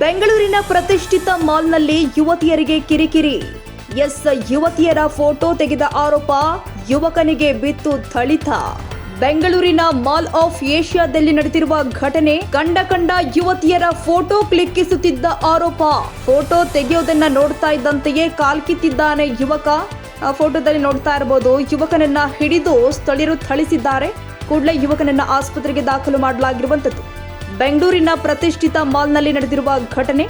ಬೆಂಗಳೂರಿನ ಪ್ರತಿಷ್ಠಿತ ಮಾಲ್ನಲ್ಲಿ ಯುವತಿಯರಿಗೆ ಕಿರಿಕಿರಿ. ಎಸ್ ಯುವತಿಯರ ಫೋಟೋ ತೆಗೆದ ಆರೋಪ ಯುವಕನಿಗೆ ಬಿತ್ತು ಥಳಿತ. ಬೆಂಗಳೂರಿನ ಮಾಲ್ ಆಫ್ ಏಷ್ಯಾದಲ್ಲಿ ನಡೆದಿರುವ ಘಟನೆ ಕಂಡ ಕಂಡ ಯುವತಿಯರ ಫೋಟೋ ಕ್ಲಿಕ್ಕಿಸುತ್ತಿದ್ದ ಆರೋಪ. ಫೋಟೋ ತೆಗೆಯೋದನ್ನ ನೋಡ್ತಾ ಇದ್ದಂತೆಯೇ ಕಾಲ್ಕಿತ್ತಿದ್ದಾನೆ ಯುವಕ. ಆ ಫೋಟೋದಲ್ಲಿ ನೋಡ್ತಾ ಇರಬಹುದು ಯುವಕನನ್ನ ಹಿಡಿದು ಸ್ಥಳೀಯರು ಥಳಿಸಿದ್ದಾರೆ. ಕೂಡಲೇ ಯುವಕನನ್ನ ಆಸ್ಪತ್ರೆಗೆ ದಾಖಲು ಮಾಡಲಾಗಿರುವಂತದ್ದು ಬೆಂಗಳೂರಿನ ಪ್ರತಿಷ್ಠಿತ ಮಾಲ್ನಲ್ಲಿ ನಡೆದಿರುವ ಘಟನೆ.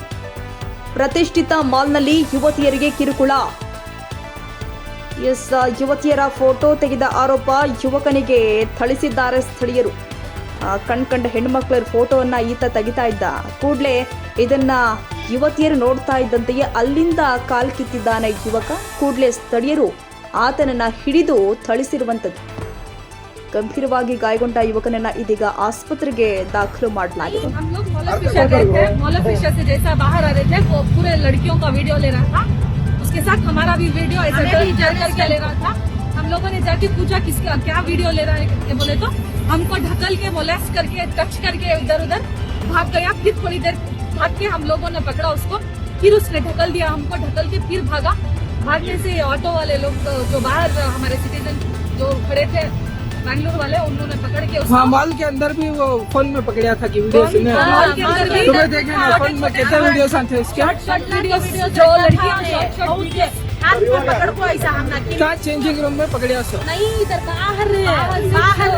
ಪ್ರತಿಷ್ಠಿತ ಮಾಲ್ನಲ್ಲಿ ಯುವತಿಯರಿಗೆ ಕಿರುಕುಳ. ಎಸ್, ಯುವತಿಯರ ಫೋಟೋ ತೆಗೆದ ಆರೋಪ ಯುವಕನಿಗೆ ಥಳಿಸಿದ್ದಾರೆ ಸ್ಥಳೀಯರು. ಕಣ್ ಕಂಡ ಹೆಣ್ಮಕ್ಳ ಫೋಟೋವನ್ನ ಈತ ತೆಗಿತಾ ಇದ್ದ. ಕೂಡಲೇ ಇದನ್ನ ಯುವತಿಯರು ನೋಡ್ತಾ ಇದ್ದಂತೆಯೇ ಅಲ್ಲಿಂದ ಕಾಲ್ ಕಿತ್ತಿದ್ದಾನೆ ಯುವಕ. ಕೂಡಲೇ ಸ್ಥಳೀಯರು ಆತನನ್ನ ಹಿಡಿದು ಥಳಿಸಿರುವಂಥದ್ದು. ಗಂಭೀರವಾಗಿ ಗಾಯಗೊಂಡ ಯುವಕನನ್ನ ಇದೀಗ ಆಸ್ಪತ್ರೆಗೆ ದಾಖಲು ಮಾಡಲಾಗಿದೆ हम लोग मोलर फिशर गए थे मोलर फिशर से जैसा बाहर आ रहे थे वो पूरे लड़कियों का वीडियो ले रहा था उसके साथ हमारा भी वीडियो ऐसे डर डर करके ले रहा था हम लोगों ने जाके पूछा किसका क्या वीडियो ले रहा है करके बोले तो हमको ढकल के मोलेस्ट करके टच करके इधर उधर भाग गया फिर थोड़ी देर भाग के हम लोगों ने पकड़ा उसको फिर उसने ढकल दिया हमको ढकल के फिर भागा भागने से ऑटो वाले लोग जो बाहर हमारे सिटीजन जो खड़े थे बैंगलोर वाले उन्होंने पकड़ के हाँ मॉल के अंदर भी वो फ़ोन में पकड़िया था की वीडियो तुम्हें देखे ना फ़ोन में कैसे वीडियो थे उसके? जो चेंजिंग रूम में पकड़े नहीं इधर बाहर बाहर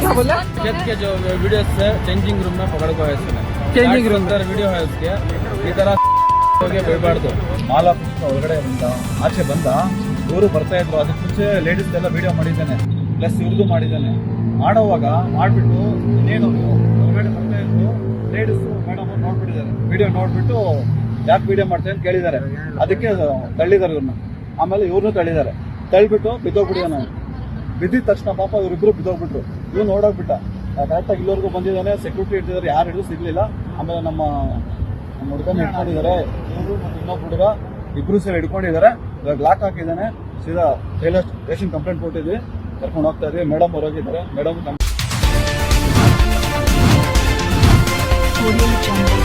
क्या बोला? के जो वीडियो है चेंजिंग रूम में पकड़ को है चेंजिंग रूम वीडियो है उसके। इधर तरह ಹೋಗಿ ಬೈಬಾರ್ದು ಮಾಲ್ ಆಫೀಸ್ ಒಳಗಡೆ ಬಂದ, ಆಚೆ ಬಂದ, ಇವರು ಬರ್ತಾ ಇದ್ರು. ಅದಕ್ಕೆ ಮುಂಚೆ ಲೇಡೀಸ್ ಎಲ್ಲ ವಿಡಿಯೋ ಮಾಡಿದ್ದಾನೆ. ಪ್ಲಸ್ ಇವ್ರದ್ದು ಮಾಡಿದ್ದಾನೆ. ಮಾಡೋವಾಗ ಮಾಡಿಬಿಟ್ಟು ಇನ್ನೇನು ಹೊರಗಡೆ ಬರ್ತಾ ಇದ್ರು ಲೇಡೀಸ್ ಮೇಡಮ್ ನೋಡ್ಬಿಟ್ಟಿದ್ದಾರೆ. ವಿಡಿಯೋ ನೋಡ್ಬಿಟ್ಟು ಯಾಕೆ ವಿಡಿಯೋ ಮಾಡ್ತಾರೆ ಅಂತ ಕೇಳಿದ್ದಾರೆ. ಅದಕ್ಕೆ ತಳ್ಳಿದ್ದಾರೆ ಇವ್ರನ್ನ ಆಮೇಲೆ ಇವ್ರನ್ನೂ ತಳ್ಳಿದ್ದಾರೆ. ತಳ್ಳಿಬಿಟ್ಟು ಬಿದ್ದೋಗ್ಬಿಟ್ಟಿದ್ದಾನೆ. ನಾನು ಬಿದ್ದಿದ ತಕ್ಷಣ ಪಾಪ ಇವರಿಬ್ರು ಬಿದ್ದೋಗ್ಬಿಟ್ರು. ಇವ್ರು ನೋಡೋಗ್ಬಿಟ್ಟ. ಕರೆಕ್ಟಾಗಿ ಇಲ್ಲಿವರೆಗೂ ಬಂದಿದ್ದಾನೆ. ಸೆಕ್ಯೂರಿಟಿ ಇಟ್ಟಿದ್ದಾರೆ. ಯಾರು ಹಿಡಿದು ಸಿಗ್ಲಿಲ್ಲ. ಆಮೇಲೆ ನಮ್ಮ ಹುಡುಗನ ಹಿಡ್ಕೊಂಡಿದ್ದಾರೆ ಇವರು ಮತ್ತು ಇನ್ನೊಬ್ಬ ಹುಡುಗ ಇಬ್ರು ಸೇರಿ ಹಿಡ್ಕೊಂಡಿದ್ದಾರೆ ಇವಾಗ ಲಾಕ್ ಹಾಕಿದ್ದಾನೆ. ಸೀದಾ ರೈಲ್ವೆ ಸ್ಟೇಷನ್ ಕಂಪ್ಲೇಂಟ್ ಕೊಟ್ಟಿದ್ವಿ. ಕರ್ಕೊಂಡು ಹೋಗ್ತಾ ಇದ್ವಿ. ಮೇಡಮ್ ಹೊರಗಿದ್ದಾರೆ. Madam Audio Jungle.